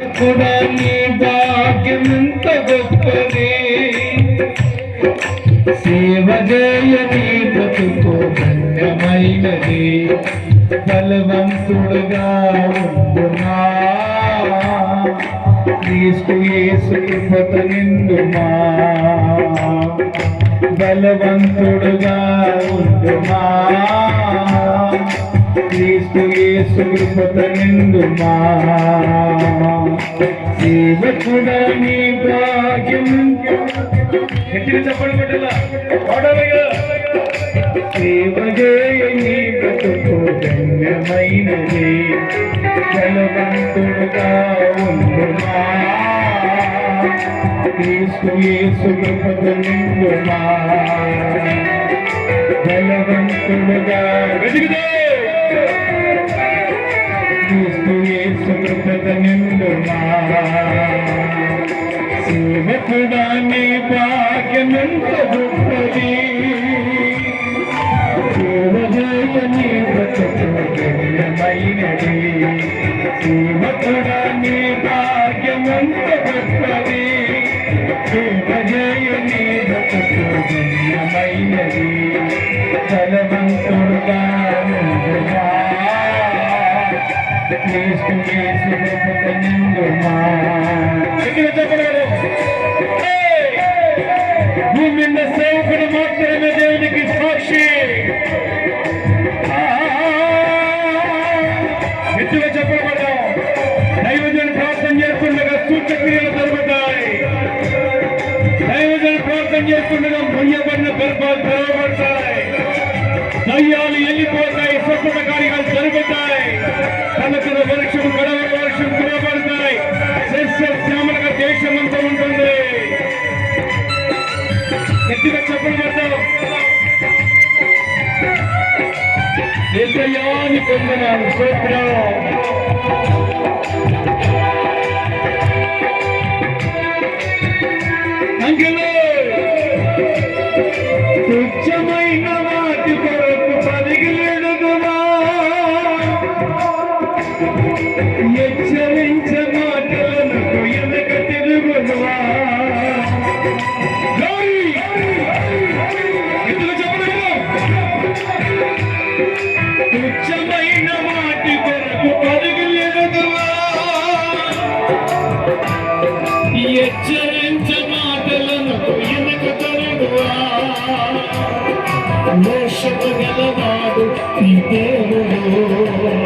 కూడా నీ భాగ్యమెంత గొప్పది సేవ చేయని బ్రతుకు ధన్యమైనది బలవంతుడుగా ఉండుమా క్రీస్తు యేసు కృపత నిండుమా బలవంతుడుగా ఉండుమా క్రీస్తు యేసు కృపత నిండుమా సేవకుడ నీ భాగ్యం. ఎత్తిన చెప్పండి బిడ్డలా పాడాలిగా సేవ చేయని బ్రతుకు ధన్యమైనది బలవంతుడుగా ఉండుమా క్రీస్తు యేసు కృపత నిండుమా బలవంతుడుగా వెతికితే కృపత నిండుమా సేవకుడా నీ భాగ్యమెంత గొప్పది సేవజేయని క్రీస్తు సేవకుడు మాత్రమే దేవునికి సాక్షి గట్టిగా చెప్పబడ్డాం దైవజన్ ప్రార్థన చేస్తుండగా సూచక్రియలు జరుగుతాయి దైవజన్ ప్రార్థన చేస్తుండగా గర్భాలు తెరవబడతాయి దయ్యాలు వెళ్ళిపోతాయి స్వచ్ఛత కార్యాలు జరుగుతాయి కనకల వర్షం గడవ వర్షం కురబడతాయి సస్య దేశం అంతా ఉంటుంది. గట్టిగా చెప్పలు పడతాం ఏసయ్యాని పొందినాను స్తోత్రం హెచ్చరించ మాటలను వెనక తరుగువా గలవాడు నీ దేవుడు.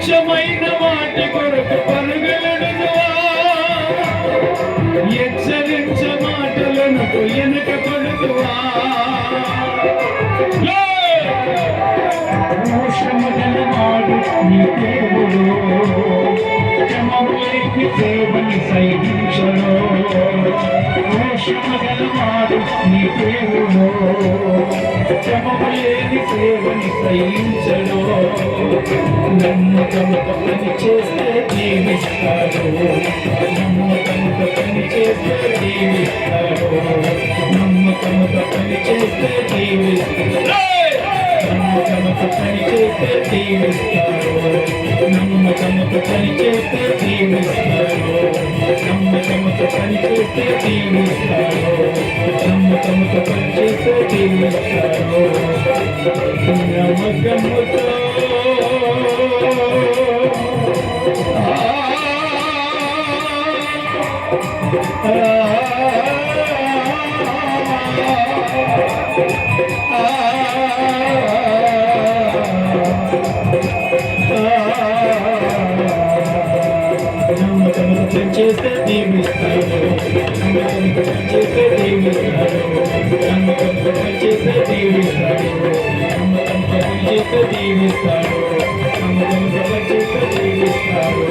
తుచ్చమైన వాటి కొరకు పరుగులడుగురా హెచ్చరించ మాటలను వెనక పడుగురా మోషమగలవాడు నీ దేవుడు. క్షమములేని సేవని సైనించడు మోషమగలవాడు నీ దేవుడు. సేవని సహించడు. నమ్మకముతో పని చేస్తే జీవిస్తాడు నమ్మకముతో పని చేస్తే జీవిస్తాడు నమ్మకముతో పని చేస్తే జీవిస్తాడు నమ్మకముతో పని చేస్తే జీవిస్తాడు నమ్మకముతో పని చేస్తే జీవిస్తాడు పని చేస్తే జీవిస్తాడు పని చేస్తే జీవిస్తాడు నమ్మకముతో నమ్మకముతో చేస్తే దీవిస్తాడు నమ్మకంతో చేస్తే దీవిస్తాడు నమ్మకంతో చేస్తే దీవిస్తాడు నమ్మకంతో చేస్తే దీవిస్తాడు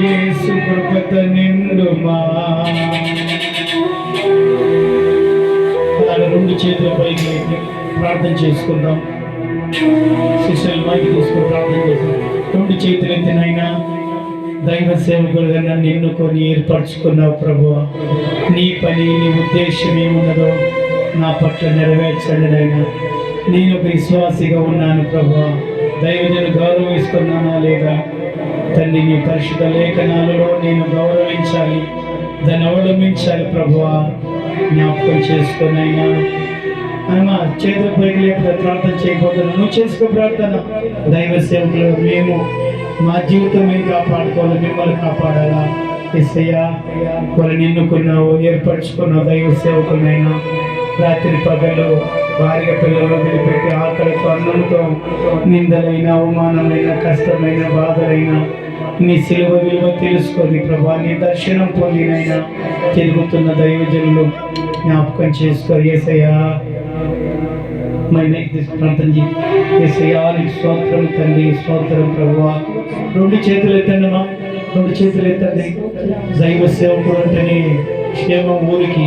యేసు కృపత నిండుమా అలాగే రెండు చేతుల పైకి ప్రార్థన చేసుకుందాం. శిష్యులు మైకి తీసుకుని ప్రార్థన చేద్దాం. రెండు చేతులు ఎత్తినైనా దైవ సేవకులుగా నన్ను ఎన్నుకొని ఏర్పరచుకున్నావు ప్రభు. నీ పని నీ ఉద్దేశం ఏమున్నదో నా పట్ల నెరవేర్చండి నైనా నేను ఒక విశ్వాసిగా ఉన్నాను ప్రభు. దైవజను గౌరవిస్తున్నానా లేదా? తండ్రి నీ పరిశుద్ధ లేఖనాలలో నేను గౌరవించాలి దాన్ని అవలంబించాలి ప్రభువా. జ్ఞాపకం చేసుకునైనా అమ్మా చేతుల పైకి లేకపోతే ప్రార్థన చేయబోతున్నాను నువ్వు చేసుకో ప్రార్థన. దైవ సేవకులు మేము మా జీవితం మేము కాపాడుకోవాలి మిమ్మల్ని కాపాడాలా? ఇస్తయ్యా వాళ్ళని ఎన్నుకున్నావు ఏర్పరచుకున్నావు దైవ సేవకులైనా రాత్రి పగలు భార్య పిల్లలు వదిలిపెట్టి ఆకలితో అన్నంతో నిందలైన అవమానమైన కష్టమైన బాధలైన నీ సిలువ విలువ తెలుసుకొని ప్రభా నీ దర్శనం పొందినైనా తిరుగుతున్న దైవజనులు జ్ఞాపకం చేసుకోరు ఏసయ్యా మైనకి ప్రార్థన ఏసయ్యా స్తోత్రం తండ్రి స్తోత్రం ప్రభు. రెండు చేతులు ఎత్తండమా రెండు చేతులు ఎత్తండి. దైవ సేవకుడు అంటేనే క్షేమం ఊరికి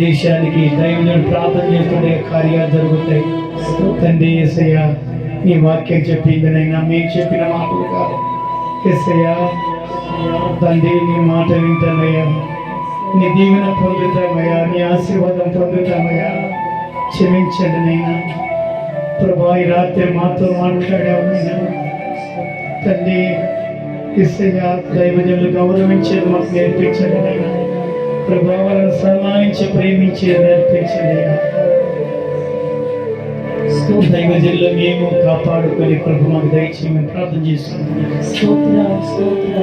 దేశానికి దైవజనుడు ప్రార్థన చేస్తుండే కార్యాలు జరుగుతాయి. తండ్రి ఏసయ్యా నీ వాక్యం చెప్పిందనైనా మీకు చెప్పిన మాటలు కాదు. ఏసయ్యా తండ్రి నీ మాట వింటామయ్యా. నీ దీవెన పొందుతామయ్యా నీ ఆశీర్వాదం పొందుతామయ్యా. క్షమించండి నైనా ప్రభా ఈ రాత్రి మాతో మాట్లాడావు నైనా తండ్రి ఇసయ్యా దైవజనులు గౌరవించేది మాకు నేర్పించండి నైనా ప్రభావాలను సన్మానించి ప్రేమించేది నేర్పించండి అయ్యా దైవజనులు మేము కాపాడుకొని ప్రభు మాకు దయచేయమని ప్రార్థన చేస్తున్నాం. స్తోత్రం స్తోత్రం.